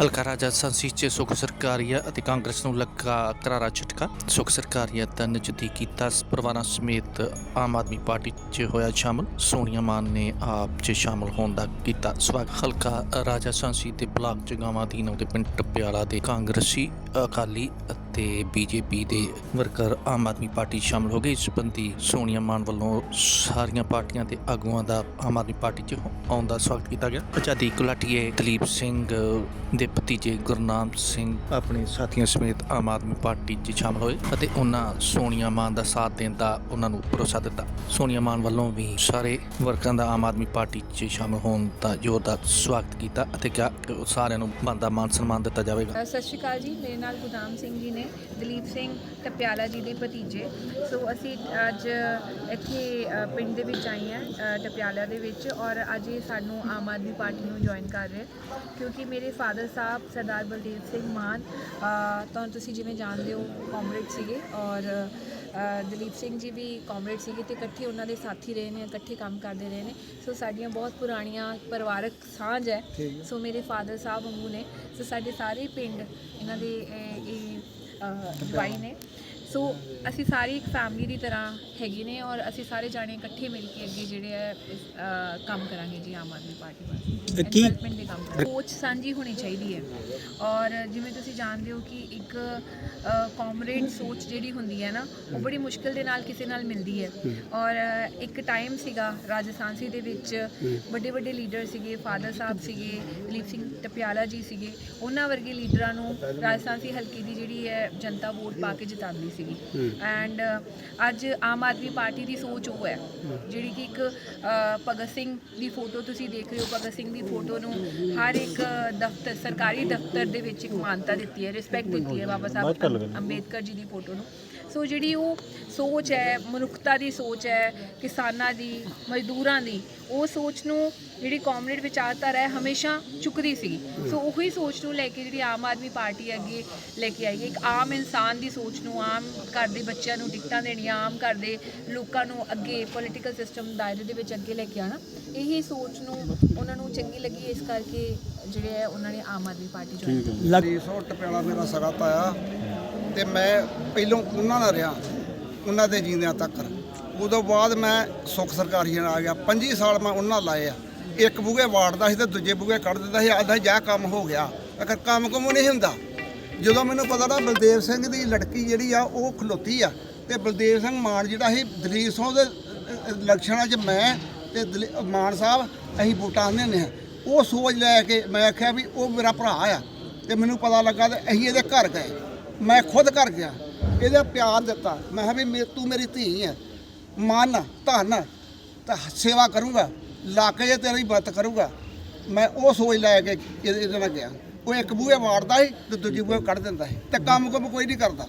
ਹਲਕਾ ਰਾਜਾ ਸੰਸੀ ਚ ਸੁਖ ਸਰਕਾਰੀਆ ਅਤੇ ਕਾਂਗਰਸ ਨੂੰ ਲੱਗਾ ਕਰਾਰਾ ਝਟਕਾ। ਸੁਖ ਸਰਕਾਰੀਆ ਦਾ ਨਜ਼ਦੀਕੀ 10 ਪਰਿਵਾਰਾਂ ਸਮੇਤ ਆਮ ਆਦਮੀ ਪਾਰਟੀ 'ਚ ਹੋਇਆ ਸ਼ਾਮਲ। ਸੋਨੀਆ ਮਾਨ ਨੇ ਆਪ 'ਚ ਸ਼ਾਮਲ ਹੋਣ ਦਾ ਕੀਤਾ ਸਵਾਗਤ। ਹਲਕਾ ਰਾਜਾ ਸੰਸੀ ਦੇ ਬਲਾਕ ਜਗਾਵਾਂ ਅਧੀਨ ਆਉਂਦੇ ਪਿੰਡ ਟਪਿਆਲਾ ਦੇ ਕਾਂਗਰਸੀ ਅਕਾਲੀ ਅਤੇ ਬੀਜੇਪੀ ਦੇ ਵਰਕਰ ਆਮ ਆਦਮੀ ਪਾਰਟੀ 'ਚ ਸ਼ਾਮਲ ਹੋ ਗਏ। ਇਸ ਸੰਬੰਧੀ ਸੋਨੀਆ ਮਾਨ ਵੱਲੋਂ ਸਾਰੀਆਂ ਪਾਰਟੀਆਂ ਦੇ ਆਗੂਆਂ ਦਾ ਆਮ ਆਦਮੀ ਪਾਰਟੀ 'ਚ ਆਉਣ ਦਾ ਸਵਾਗਤ ਕੀਤਾ ਗਿਆ। ਆਜ਼ਾਦੀ ਗੁਲਾਟੀਏ ਦਲੀਪ ਸਿੰਘ ਦੇ ਭਤੀਜੇ ਗੁਰਨਾਮ ਸਿੰਘ ਆਪਣੇ ਸਾਥੀਆਂ ਸਮੇਤ ਆਮ ਆਦਮੀ ਪਾਰਟੀ 'ਚ ਸ਼ਾਮਲ ਹੋਏ ਅਤੇ ਉਹਨਾਂ ਸੋਨੀਆ ਮਾਨ ਦਾ ਸਾਥ ਦੇਣ ਦਾ ਉਹਨਾਂ ਨੂੰ ਭਰੋਸਾ ਦਿੱਤਾ। ਸੋਨੀਆ ਮਾਨ ਵੱਲੋਂ ਵੀ ਸਾਰੇ ਵਰਕਰਾਂ ਦਾ ਆਮ ਆਦਮੀ ਪਾਰਟੀ 'ਚ ਸ਼ਾਮਲ ਹੋਣ ਦਾ ਜ਼ੋਰਦਾਰ ਸਵਾਗਤ ਕੀਤਾ ਅਤੇ ਕਿਹਾ ਕਿ ਸਾਰਿਆਂ ਨੂੰ ਬਣਦਾ ਮਾਨ ਸਨਮਾਨ ਦਿੱਤਾ ਜਾਵੇਗਾ। ਸਤਿ ਸ਼੍ਰੀ ਅਕਾਲ ਜੀ। ਮੇਰੇ ਨਾਲ ਗੁਰਨਾਮ ਸਿੰਘ ਜੀ ਨੇ ਦਲੀਪ ਸਿੰਘ ਟਪਿਆਲਾ ਜੀ ਦੇ ਭਤੀਜੇ। ਸੋ ਅਸੀਂ ਅੱਜ ਇੱਥੇ ਪਿੰਡ ਦੇ ਵਿੱਚ ਆਏ ਹਾਂ ਟਪਿਆਲਾ ਦੇ ਵਿੱਚ ਔਰ ਅੱਜ ਇਹ ਸਾਨੂੰ ਆਮ ਆਦਮੀ ਪਾਰਟੀ ਨੂੰ ਜੁਆਇਨ ਕਰ ਰਹੇ ਕਿਉਂਕਿ ਮੇਰੇ ਫਾਦਰ ਸਾਹਿਬ ਸਰਦਾਰ ਬਲਦੇਵ ਸਿੰਘ ਮਾਨ ਅ, ਤਾਂ ਤੁਸੀਂ ਜਿਵੇਂ ਜਾਣਦੇ ਹੋ ਕਾਮਰੇਡ ਸੀਗੇ ਔਰ ਦਲੀਪ ਸਿੰਘ ਜੀ ਵੀ ਕਾਮਰੇਡ ਸੀਗੇ ਤੇ ਇਕੱਠੇ ਉਹਨਾਂ ਦੇ ਸਾਥੀ ਰਹੇ ਨੇ ਇਕੱਠੇ ਕੰਮ ਕਰਦੇ ਰਹੇ ਨੇ। ਸੋ ਸਾਡੀਆਂ ਬਹੁਤ ਪੁਰਾਣੀਆਂ ਪਰਿਵਾਰਕ ਸਾਂਝ ਹੈ। ਸੋ ਮੇਰੇ ਫਾਦਰ ਸਾਹਿਬ ਵਾਂਗੂ ਨੇ। ਸੋ ਸਾਡੇ ਸਾਰੇ ਪਿੰਡ ਇਹਨਾਂ ਦੇ ਇਹ- ਜਵਾਈ ਨੇ। ਸੋ ਅਸੀਂ ਸਾਰੀ ਇੱਕ ਫੈਮਿਲੀ ਦੀ ਤਰ੍ਹਾਂ ਹੈਗੇ ਨੇ ਔਰ ਅਸੀਂ ਸਾਰੇ ਜਾਣੇ ਇਕੱਠੇ ਮਿਲ ਕੇ ਅੱਗੇ ਜਿਹੜੇ ਇਸ, ਅ, ਕੰਮ ਕਰਾਂਗੇ ਜੀ ਆਮ ਆਦਮੀ ਪਾਰਟੀ ਵਾਸਤੇ। ਕੀ- ਡਿਵੈਲਪਮੈਂਟ ਦੇ ਕੰਮ ਕਰਾਂਗੇ। ਸੋਚ ਸਾਂਝੀ ਹੋਣੀ ਚਾਹੀਦੀ ਹੈ। ਔਰ ਜਿਵੇਂ ਤੁਸੀਂ ਜਾਣਦੇ ਹੋ ਕਿ ਇੱਕ ਕਾਮਰੇਡ ਸੋਚ ਜਿਹੜੀ ਹੁੰਦੀ ਹੈ ਨਾ ਉਹ ਬੜੀ ਮੁਸ਼ਕਿਲ ਦੇ ਨਾਲ ਕਿਸੇ ਨਾਲ ਮਿਲਦੀ ਹੈ। ਔਰ ਇੱਕ ਟਾਈਮ ਸੀਗਾ ਰਾਜਸਥਾਨਸੀ ਦੇ ਵਿੱਚ। ਵੱਡੇ ਵੱਡੇ ਲੀਡਰ ਸੀਗੇ ਫਾਦਰ ਸਾਹਿਬ ਸੀਗੇ ਦਲੀਪ ਸਿੰਘ ਟਪਿਆਲਾ ਜੀ ਸੀਗੇ। ਉਹਨਾਂ ਵਰਗੇ ਲੀਡਰਾਂ ਨੂੰ ਰਾਜਸਥਾਨਸੀ ਹਲਕੇ ਦੀ ਜਿਹੜੀ ਹੈ ਜਨਤਾ ਵੋਟ ਪਾ ਕੇ ਜਿਤਾਉਂਦੀ ਸੀਗੀ। ਐਂਡ ਅੱਜ ਆਮ ਆਦਮੀ ਪਾਰਟੀ ਦੀ ਸੋਚ ਉਹ ਹੈ ਜਿਹੜੀ ਕਿ ਇੱਕ ਭਗਤ ਸਿੰਘ ਦੀ ਫੋਟੋ ਤੁਸੀਂ ਦੇਖ ਰਹੇ ਹੋ। ਭਗਤ ਸਿੰਘ ਦੀ ਫੋਟੋ ਨੂੰ ਹਰ ਇੱਕ ਦਫ਼ਤਰ ਸਰਕਾਰੀ ਦਫ਼ਤਰ ਦੇ ਵਿੱਚ ਇੱਕ ਮਾਨਤਾ ਦਿੱਤੀ ਹੈ ਰਿਸਪੈਕਟ ਦਿੱਤੀ ਹੈ ਬਾਬਾ ਸਾਹਿਬ ਅੰਬੇਦਕਰ ਜੀ ਦੀ ਫੋਟੋ ਨੂੰ। ਸੋ ਜਿਹੜੀ ਉਹ ਸੋਚ ਹੈ ਮਨੁੱਖਤਾ ਦੀ ਸੋਚ ਹੈ ਕਿਸਾਨਾਂ ਦੀ ਮਜ਼ਦੂਰਾਂ ਦੀ ਉਹ ਸੋਚ ਨੂੰ ਜਿਹੜੀ ਕਾਮਰੇਡ ਵਿਚਾਰਧਾਰਾ ਹੈ ਹਮੇਸ਼ਾ ਚੁੱਕਦੀ ਸੀਗੀ। ਸੋ ਉਹੀ ਸੋਚ ਨੂੰ ਲੈ ਕੇ ਜਿਹੜੀ ਆਮ ਆਦਮੀ ਪਾਰਟੀ ਅੱਗੇ ਲੈ ਕੇ ਆਈ ਹੈ। ਇੱਕ ਆਮ ਇਨਸਾਨ ਦੀ ਸੋਚ ਨੂੰ ਆਮ ਘਰ ਦੇ ਬੱਚਿਆਂ ਨੂੰ ਟਿਕਟਾਂ ਦੇਣੀਆਂ ਆਮ ਘਰ ਦੇ ਲੋਕਾਂ ਨੂੰ ਅੱਗੇ ਪੋਲੀਟੀਕਲ ਸਿਸਟਮ ਦਾਇਰੇ ਦੇ ਵਿੱਚ ਅੱਗੇ ਲੈ ਕੇ ਆਣਾ ਇਹੀ ਸੋਚ ਨੂੰ ਉਹਨਾਂ ਨੂੰ ਚੰਗੀ ਲੱਗੀ ਇਸ ਕਰਕੇ ਜਿਹੜੇ ਹੈ ਉਹਨਾਂ ਨੇ ਆਮ ਆਦਮੀ ਪਾਰਟੀ ਜੁਆਇਨ ਕੀਤੀ ਲੱਗ 300 ਟਪਿਆਲਾ ਮੇਰਾ ਸਗਾ ਤਾਇਆ ਤੇ ਮੈਂ ਪਹਿਲੋਂ ਉਹਨਾਂ ਨਾਲ ਰਿਹਾ ਉਹਨਾਂ ਦੇ ਜੀਂਦਿਆਂ ਤੱਕ। ਉਦੋਂ ਬਾਅਦ ਮੈਂ ਸੁੱਖ ਸਰਕਾਰੀ ਨਾਲ ਆ ਗਿਆ। 25 ਸਾਲ ਮੈਂ ਉਹਨਾਂ ਲਾਏ ਆ। ਇੱਕ ਬੂਗੇ ਵਾੜਦਾ ਸੀ ਤੇ ਦੂਜੇ ਬੂਗੇ ਕੱਢ ਦਿੰਦਾ ਸੀ। ਆਦਾ ਜਾ ਕੰਮ ਹੋ ਗਿਆ। ਅਗਰ ਕੰਮ ਕੁਮ ਨਹੀਂ ਹੁੰਦਾ। ਜਦੋਂ ਮੈਨੂੰ ਪਤਾ ਲੱਗਾ ਬਲਦੇਵ ਸਿੰਘ ਦੀ ਲੜਕੀ ਜਿਹੜੀ ਆ ਉਹ ਖਲੋਤੀ ਆ। ਤੇ ਬਲਦੇਵ ਸਿੰਘ ਮਾਨ ਜਿਹੜਾ ਸੀ ਦਲੀਪ ਸਿੰਘ ਦੇ ਅ, ਲਕਸ਼ਣਾਂ 'ਚ ਮੈਂ ਤੇ ਦਲੀ- ਮਾਨ ਸਾਹਿਬ ਅਸੀਂ ਵੋਟਾਂ ਦਿੰਦੇ ਹਾਂ। ਉਹ ਸੋਚ ਲੈ ਕੇ ਮੈਂ ਆਖਿਆ ਵੀ ਉਹ ਮੇਰਾ ਭਰਾ ਆ। ਤੇ ਮੈਨੂੰ ਪਤਾ ਲੱਗਾ ਤੇ ਅਸੀਂ ਇਹਦੇ ਘਰ ਗਏ। ਮੈਂ ਖੁਦ ਘਰ ਗਿਆ। ਇਹਦਾ ਪਿਆਰ ਦਿੱਤਾ। ਮੈਂ ਕਿਹਾ ਵੀ ਮੇ- ਤੂੰ ਮੇਰੀ ਧੀ ਹੈ ਮਨ, ਧਨ, ਤਾਂ ਸੇਵਾ ਕਰੂੰਗਾ, ਲੱਕ ਜੇ ਤੇਰੀ ਮਦਦ ਕਰੂੰਗਾ। ਮੈਂ ਉਹ ਸੋਚ ਲੈ ਕੇ ਇਹਦੇ ਨਾਲ ਗਿਆ। ਉਹ ਇੱਕ ਬੂਹੇ ਵਾੜਦਾ ਸੀ ਤੇ ਦੂਜੀ ਬੂਹੇ ਕੱਢ ਦਿੰਦਾ ਸੀ ਤੇ ਕੰਮ ਕੰਮ ਕੋਈ ਨਹੀਂ ਕਰਦਾ।